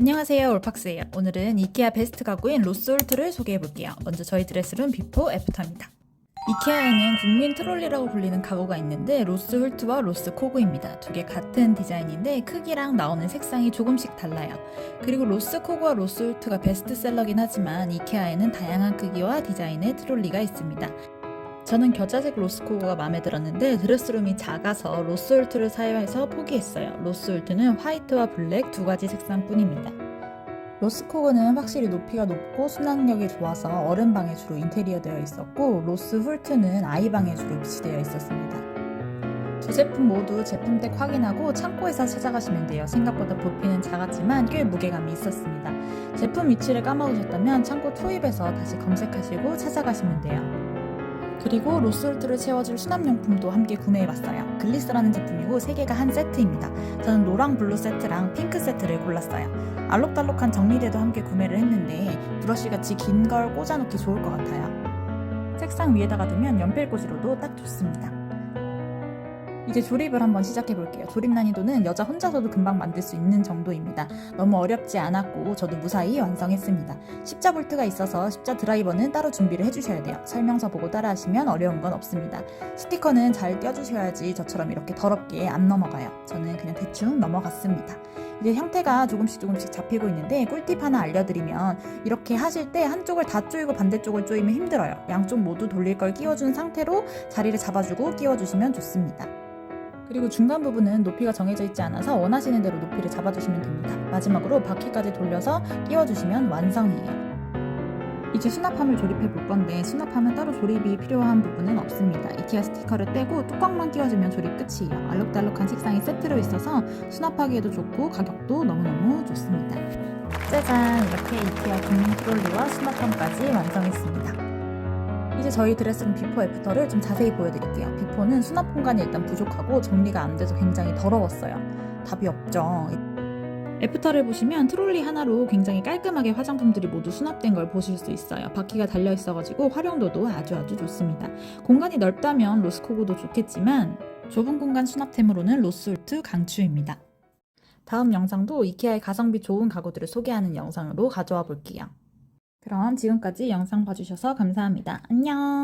안녕하세요 올팍스예요. 오늘은 이케아 베스트 가구인 로스홀트를 소개해볼게요. 먼저 저희 드레스룸 비포 애프터입니다. 이케아에는 국민 트롤리라고 불리는 가구가 있는데 로스 홀트와 로스 코그입니다. 두 개 같은 디자인인데 크기랑 나오는 색상이 조금씩 달라요. 그리고 로스 코그와 로스 홀트가 베스트셀러긴 하지만 이케아에는 다양한 크기와 디자인의 트롤리가 있습니다 저는 겨자색 로스코그가 마음에 들었는데 드레스룸이 작아서 로스홀트를 사용해서 포기했어요. 로스홀트는 화이트와 블랙 두 가지 색상뿐입니다. 로스코그는 확실히 높이가 높고 수납력이 좋아서 어른방에 주로 인테리어 되어 있었고 로스홀트는 아이방에 주로 비치되어 있었습니다. 두 제품 모두 제품덱 확인하고 창고에서 찾아가시면 돼요. 생각보다 부피는 작았지만 꽤 무게감이 있었습니다. 제품 위치를 까먹으셨다면 창고 투입에서 다시 검색하시고 찾아가시면 돼요. 그리고 로스홀트를 채워줄 수납용품도 함께 구매해봤어요. 글리스라는 제품이고 3개가 한 세트입니다. 저는 노랑 블루 세트랑 핑크 세트를 골랐어요. 알록달록한 정리대도 함께 구매를 했는데 브러쉬같이 긴 걸 꽂아놓기 좋을 것 같아요. 책상 위에다가 두면 연필꽂이로도 딱 좋습니다. 이제 조립을 한번 시작해 볼게요. 조립 난이도는 여자 혼자서도 금방 만들 수 있는 정도입니다. 너무 어렵지 않았고 저도 무사히 완성했습니다. 십자 볼트가 있어서 십자 드라이버는 따로 준비를 해주셔야 돼요. 설명서 보고 따라하시면 어려운 건 없습니다. 스티커는 잘 떼어주셔야지 저처럼 이렇게 더럽게 안 넘어가요. 저는 그냥 대충 넘어갔습니다. 이제 형태가 조금씩 조금씩 잡히고 있는데 꿀팁 하나 알려드리면 이렇게 하실 때 한쪽을 다 조이고 반대쪽을 조이면 힘들어요. 양쪽 모두 돌릴 걸 끼워준 상태로 자리를 잡아주고 끼워주시면 좋습니다. 그리고 중간 부분은 높이가 정해져 있지 않아서 원하시는 대로 높이를 잡아주시면 됩니다. 마지막으로 바퀴까지 돌려서 끼워주시면 완성이에요. 이제 수납함을 조립해 볼 건데 수납함은 따로 조립이 필요한 부분은 없습니다. 이케아 스티커를 떼고 뚜껑만 끼워주면 조립 끝이에요. 알록달록한 색상이 세트로 있어서 수납하기에도 좋고 가격도 너무너무 좋습니다. 짜잔! 이렇게 이케아 국민 트롤리와 수납함까지 완성했습니다. 이제 저희 드레스룸 비포 애프터를 좀 자세히 보여드릴게요. 비포는 수납 공간이 일단 부족하고 정리가 안 돼서 굉장히 더러웠어요. 답이 없죠. 애프터를 보시면 트롤리 하나로 굉장히 깔끔하게 화장품들이 모두 수납된 걸 보실 수 있어요. 바퀴가 달려 있어가지고 활용도도 아주 아주 좋습니다. 공간이 넓다면 로스코고도 좋겠지만 좁은 공간 수납템으로는 로스홀트 강추입니다. 다음 영상도 이케아의 가성비 좋은 가구들을 소개하는 영상으로 가져와 볼게요. 그럼 지금까지 영상 봐주셔서 감사합니다. 안녕!